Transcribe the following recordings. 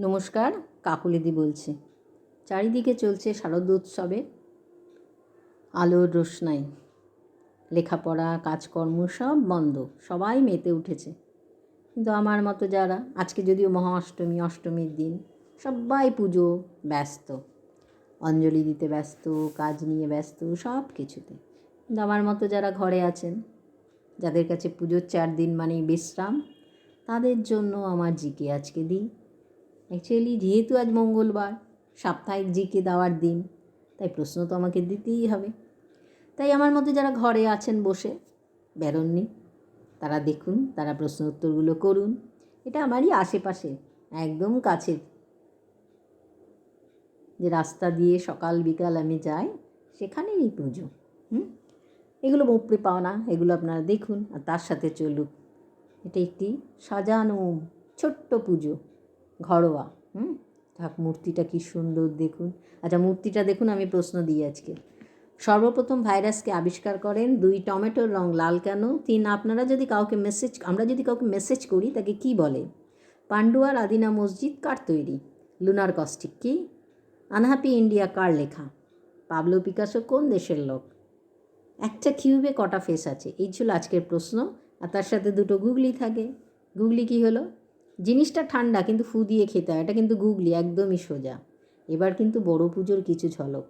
নমস্কার, কাকুলিদি বলছি। চারিদিকে চলছে শারদ উৎসবে আলোর রোশনাই। লেখাপড়া, কাজকর্ম সব বন্ধ, সবাই মেতে উঠেছে। কিন্তু আমার মতো যারা, আজকে যদিও মহা অষ্টমী অষ্টমীর দিন, সবাই পুজো ব্যস্ত, অঞ্জলি দিতে ব্যস্ত, কাজ নিয়ে ব্যস্ত, সব কিছুতে। কিন্তু আমার মতো যারা ঘরে আছেন, যাদের কাছে পুজোর চার দিন মানেই বিশ্রাম, তাদের জন্য আমার জিকে আজকে দিই। অ্যাকচুয়ালি যেহেতু আজ মঙ্গলবার, সাপ্তাহিক জিকে দেওয়ার দিন, তাই প্রশ্ন তো আমাকে দিতেই হবে। তাই আমার মতো যারা ঘরে আছেন বসে, বেরোননি, তারা দেখুন, তারা প্রশ্ন উত্তরগুলো করুন। এটা আমারই আশেপাশে, একদম কাছে যে রাস্তা দিয়ে সকাল, বিকাল আমি যাই, সেখানেই পুজো, হুম? এগুলো উপরে পাওনা, এগুলো আপনারা দেখুন, আর তার সাথে চলুক। এটা একটি সাজানো, ছোট্ট পুজো। ঘরোয়া। হুম। থাক মূর্তিটা কি সুন্দর দেখুন। আচ্ছা মূর্তিটা দেখুন আমি প্রশ্ন দিই আজকে। সর্বপ্রথম ভাইরাসকে আবিষ্কার করেন দুই টমেটোর রং লাল কেন? তিন আপনারা যদি কাউকে মেসেজ আমরা যদি কাউকে মেসেজ করি তাকে কি বলে? পান্ডুয়ার আদিনা মসজিদ কার তৈরি? লুনার কস্টিক কি? আনহাপি ইন্ডিয়া কার লেখা? পাবলো পিকাসো কোন দেশের লোক? একটা কিউবে কটা ফেস আছে? এই ছিল আজকের প্রশ্ন আর তার সাথে দুটো গুগলি থাকে। গুগলি কি হলো? জিনিসটা ঠান্ডা, কিন্তু ফু দিয়ে খেতে হয়, এটা কিন্তু গুগলি, একদমই সোজা। এবার কিন্তু বড় পুজোর কিছু ঝলক।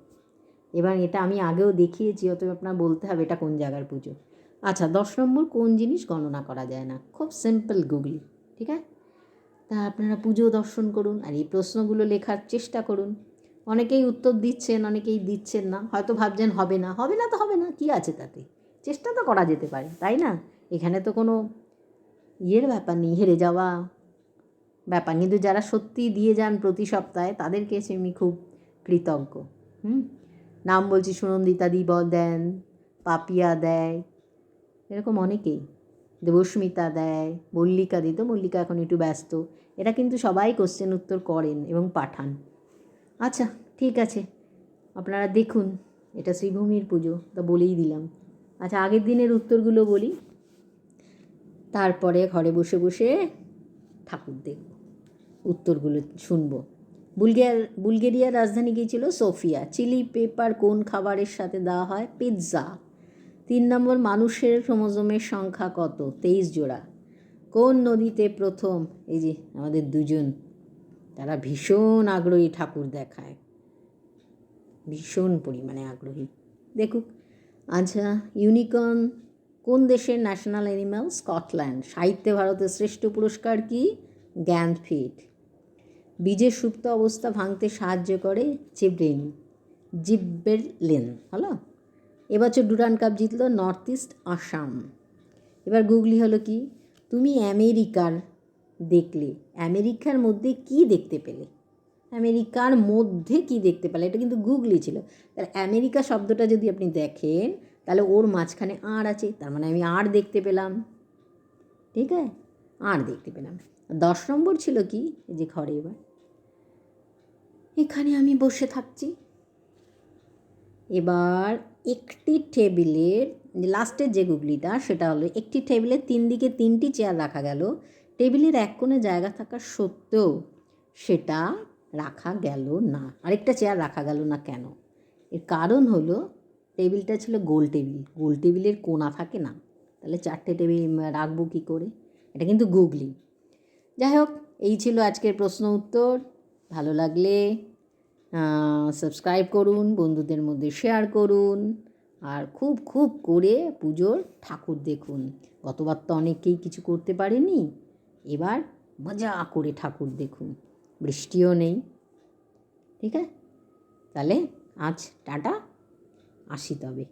এবার এটা আমি আগেও দেখিয়েছি, অতএব আপনার বলতে হবে এটা কোন জায়গার পুজো। আচ্ছা দশ নম্বর, কোন জিনিস গণনা করা যায় না? খুব সিম্পল গুগলি, ঠিক আছে? তা আপনারা পুজো দর্শন করুন, আর এই প্রশ্নগুলো লেখার চেষ্টা করুন। অনেকেই উত্তর দিচ্ছেন, অনেকেই দিচ্ছেন না, হয়তো ভাবছেন হবে না হবে না তো হবে না, কি আছে তাতে? চেষ্টা তো করা যেতে পারে, তাই না? এখানে তো কোনো ইয়ের ব্যাপার নেই, হেরে যাওয়া ব্যাপার। কিন্তু যারা সত্যি দিয়ে যান প্রতি সপ্তাহে, তাদেরকে আমি খুব কৃতজ্ঞ। হুম? নাম বলছি সুনন্দিতা দি দেন, পাপিয়া দেয়, এরকম অনেকেই। দেবস্মিতা দেয়, মল্লিকা দিত মল্লিকা এখন একটু ব্যস্ত। এটা কিন্তু সবাই কোশ্চেন উত্তর করেন এবং পাঠান। আচ্ছা ঠিক আছে। আপনারা দেখুন, এটা শ্রীভূমির পুজো, তা বলেই দিলাম। আচ্ছা আগের দিনের উত্তরগুলো বলি। তারপরে ঘরে বসে বসে ঠাকুর দেখব। উত্তরগুলো শুনব। বুলগের বুলগেরিয়ার রাজধানী কী ছিল? সোফিয়া। চিলি পেপার কোন খাবারের সাথে দেওয়া হয়? পিৎজা। তিন নম্বর, মানুষের ক্রোমোজোমের সংখ্যা কত? তেইশ জোড়া। কোন নদীতে প্রথম? এই যে আমাদের দুজন, তারা ভীষণ আগ্রহী ঠাকুর দেখায়। ভীষণ পরিমাণে আগ্রহী। দেখুক। আচ্ছা ইউনিকর্ন কোন দেশের ন্যাশনাল অ্যানিম্যাল স্কটল্যান্ড সাহিত্যে ভারতের শ্রেষ্ঠ পুরস্কার কি? জ্ঞানপীঠ বীজের সুপ্ত অবস্থা ভাঙতে সাহায্য করে জিব্রেন জিব্বেরলিন, হলো? এবছর ডুরান কাপ জিতলো নর্থ ইস্ট আসাম এবার গুগলি হলো কি? তুমি আমেরিকার দেখলে। আমেরিকার মধ্যে কি দেখতে পেলে? আমেরিকার মধ্যে কি দেখতে পেলে? এটা কিন্তু গুগলি ছিল। তাহলে আমেরিকা শব্দটা যদি আপনি দেখেন তাহলে ওর মাঝখানে আর আছে, তার মানে আমি আর দেখতে পেলাম। ঠিক আছে? আর দেখতে পেলাম। দশ নম্বর ছিল কি? যে ঘরে এবার। এখানে আমি বসে থাকছি। এবার একটি টেবিলের, লাস্টের যে গুগলিটা, সেটা হলো একটি টেবিলের তিন দিকে তিনটি চেয়ার রাখা গেল। টেবিলের এক কোণে জায়গা থাকা সত্ত্বেও সেটা রাখা গেল না। আরেকটা চেয়ার রাখা গেল না কেন? এর কারণ হলো টেবিলটা ছিল গোল টেবিল। গোল টেবিলের কোনা থাকে না। তাহলে চারটে টেবিল রাখব কী করে? এটা কিন্তু গুগলি। যাই হোক, এই ছিল আজকের প্রশ্ন উত্তর। ভালো লাগলে সাবস্ক্রাইব করুন, বন্ধুদের মধ্যে শেয়ার করুন, আর খুব খুব করে পুজোর ঠাকুর দেখুন। গতবার তো অনেকেই কিছু করতে পারেনি, এবার মজা করে ঠাকুর দেখুন। বৃষ্টিও নেই, ঠিক আছে? তাহলে আজ টাটা। আসি তবে।